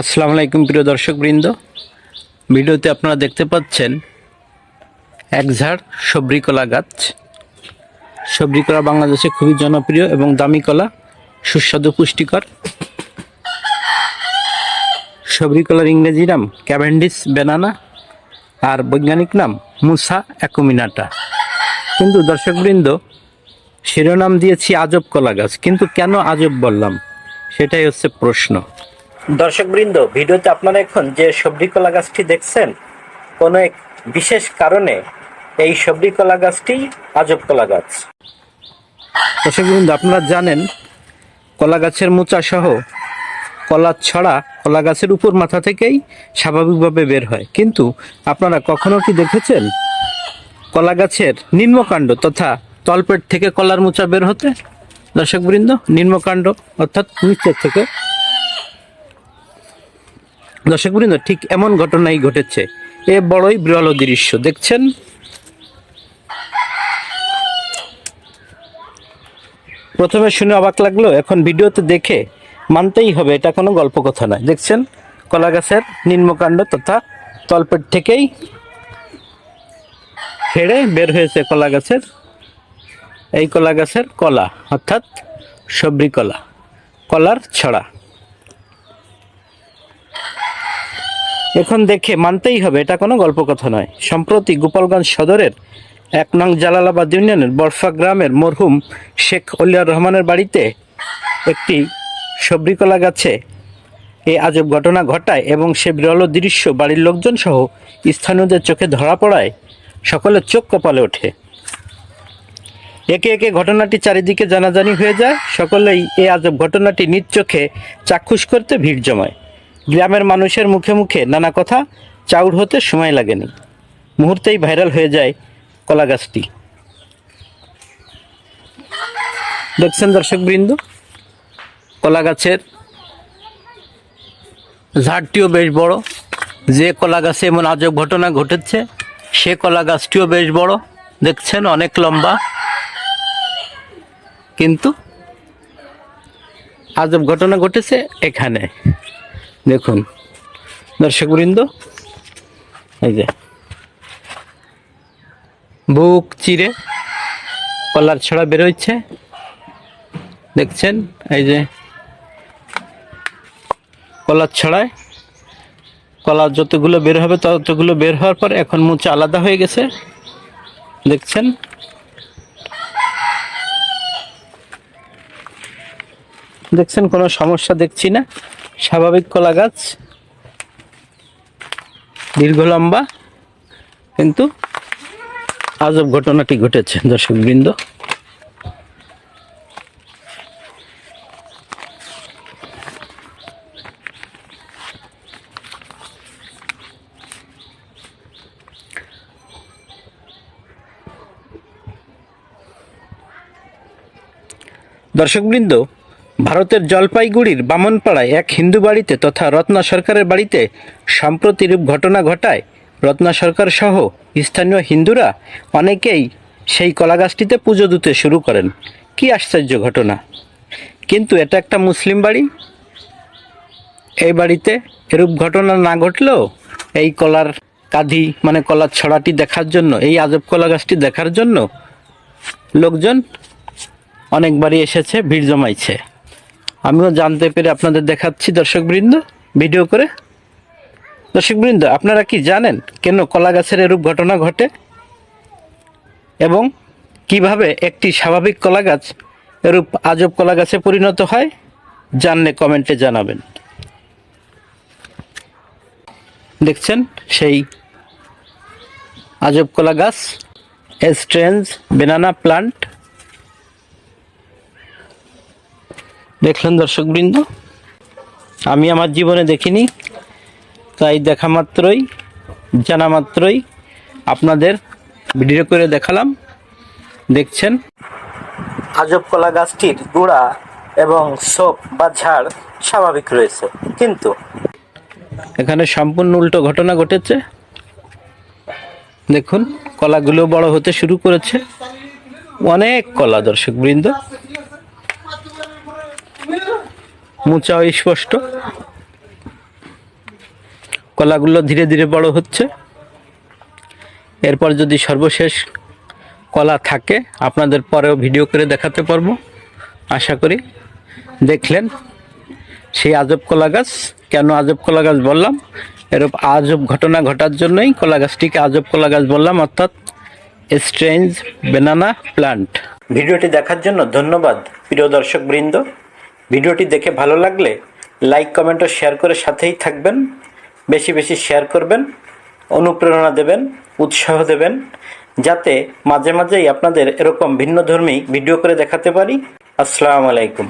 আসসালামু আলাইকুম প্রিয় দর্শক বৃন্দ ভিডিওতে আপনারা দেখতে পাচ্ছেন এক ঝাড় সবরি কলা গাছ। সবরি কলা বাংলাদেশে খুবই জনপ্রিয় এবং দামি কলা, সুস্বাদু, পুষ্টিকর। সবরি কলার ইংরেজি নাম ক্যাভেন্ডিস বেনানা আর বৈজ্ঞানিক নাম মুসা অ্যাকুমিনাটা কিন্তু দর্শকবৃন্দ, শিরোনাম দিয়েছি আজব কলা গাছ, কিন্তু কেন আজব বললাম? সেটাই হচ্ছে প্রশ্ন। দর্শকবৃন্দ, ভিডিওতে আপনারা এখন যে সবজি কলা গাছটি দেখছেন, কোনো এক বিশেষ কারণে এই সবজি কলা গাছটি আজব কলা গাছ। দর্শকবৃন্দ, আপনারা জানেন, কলা গাছের মোচা সহ কলা ছড়া কলা গাছের উপর মাথা থেকেই স্বাভাবিকভাবে বের হয়। কিন্তু আপনারা কখনো কি দেখেছেন কলা গাছের নিম্নকাণ্ড তথা তলপেট থেকে কলার মোচা বের হতে? দর্শকবৃন্দ, নিম্নকাণ্ড অর্থাৎ নিচের থেকে দর্শকবৃন্দ ঠিক এমন ঘটনাই ঘটেছে। এ বড়ই বিরল দৃশ্য, দেখছেন? প্রথমে শুনে অবাক লাগল, এখন ভিডিওতে দেখে মানতেই হবে, এটা কোনো গল্প কথা নয়। দেখছেন? কলা গাছের নিম্নকাণ্ড তথা তলপেট থেকেই হেড়ে বের হয়েছে কলা গাছের এই কলা গাছের কলা, অর্থাৎ সবরি কলা, কলার ছড়া। এখন দেখে মানতেই হবে, এটা কোনো গল্প কথা নয়। সম্প্রতি গোপালগঞ্জ সদরের এক নং জালালাবাদ ইউনিয়নের বরফা গ্রামের মরহুম শেখ অলিয়ার রহমানের বাড়িতে একটি সবরিকলা গাছে এই আজব ঘটনা ঘটায় এবং সে বিরল দৃশ্য বাড়ির লোকজন সহ স্থানীয়দের চোখে ধরা পড়ায়, সকলের চোখ কপালে ওঠে। একে একে ঘটনাটি চারিদিকে জানাজানি হয়ে যায়, সকলেই এই আজব ঘটনাটি নিজ চোখে চাক্ষুষ করতে ভিড় জমায়। গ্রামের মানুষের মুখে মুখে নানা কথা চাউর হতে সময় লাগেনি। মুহূর্তেই ভাইরাল হয়ে যায় কলা গাছটি। দেখছেন দর্শকবৃন্দ? কলা গাছের ঝাড়টিও বেশ বড়। যে কলা গাছে এমন আজব ঘটনা ঘটেছে, সে কলা গাছটিও বেশ বড়। দেখছেন অনেক লম্বা। কিন্তু আজব ঘটনা ঘটেছে এখানে। দেখুন, দর্শকবৃন্দ, এই যে, বুক চিরে কলার ছড়া বেরোচ্ছে দেখছেন, এই যে, কলার ছড়ায় কলা যতগুলো বের হবে, ততগুলো বের হওয়ার পর এখন মুচা আলাদা হয়ে গেছে। দেখছেন? দেখছেন কোনো সমস্যা দেখছি না? স্বাভাবিক কলা গাছ দীর্ঘ লম্বা কিন্তু আজব ঘটনাটি ঘটেছে দর্শক বৃন্দ দর্শকবৃন্দ ভারতের জলপাইগুড়ির বামনপাড়ায় এক হিন্দু বাড়িতে তথা রত্না সরকারের বাড়িতে সম্প্রতি রূপ ঘটনা ঘটায়। রত্না সরকার সহ স্থানীয় হিন্দুরা অনেকেই সেই কলা গাছটিতে পুজো দিতে শুরু করেন। কি আশ্চর্য ঘটনা। কিন্তু এটা একটা মুসলিম বাড়ি? এই বাড়িতে এরূপ ঘটনা না ঘটলেও এই কলার কাঁধি মানে কলার ছড়াটি দেখার জন্য, এই আজব কলা গাছটি দেখার জন্য লোকজন অনেকবারই এসেছে, ভিড় জমাইছে। আমিও জানতে পেরে আপনাদের দেখাচ্ছি দর্শকবৃন্দ, ভিডিও করে। দর্শকবৃন্দ, আপনারা কি জানেন কেন কলা গাছের এরূপ ঘটনা ঘটে? এবং কীভাবে একটি স্বাভাবিক কলা গাছ এরূপ আজব কলা গাছে পরিণত হয়? জানলে কমেন্টে জানাবেন। দেখছেন সেই আজব কলা গাছ স্ট্রেঞ্জ বেনানা প্লান্ট। দেখলেন দর্শকবৃন্দ? আমি আমার জীবনে দেখিনি তাই দেখা মাত্রই জানা মাত্রই আপনাদের ভিডিও করে দেখালাম। দেখছেন? আজব কলা গাছটির গোড়া এবং সোপ বা ঝাড় স্বাভাবিক রয়েছে কিন্তু এখানে সম্পূর্ণ উল্টো ঘটনা ঘটেছে। দেখুন কলাগুলো বড় হতে শুরু করেছে। অনেক কলা দর্শক বৃন্দ মোচাও স্পষ্ট। কলাগুলো ধীরে ধীরে বড় হচ্ছে। এরপর যদি সর্বশেষ কলা থাকে, আপনাদের পরেও ভিডিও করে দেখাতে পারব। আশা করি দেখলেন সেই আজব কলা গাছ। কেন আজব কলা গাছ বললাম? এরূপ আজব ঘটনা ঘটার জন্যই কলা গাছটিকে আজব কলা গাছ বললাম, অর্থাৎ স্ট্রেঞ্জ বেনানা প্লান্ট। ভিডিওটি দেখার জন্য ধন্যবাদ, প্রিয় দর্শক বৃন্দ ভিডিওটি দেখে ভালো লাগলে লাইক, কমেন্ট ও শেয়ার করে সাথেই থাকবেন। বেশি বেশি শেয়ার করবেন, অনুপ্রেরণা দেবেন, উৎসাহ দেবেন, যাতে মাঝে মাঝেই আপনাদের এরকম ভিন্ন ধর্মী ভিডিও করে দেখাতে পারি। আসসালামু আলাইকুম।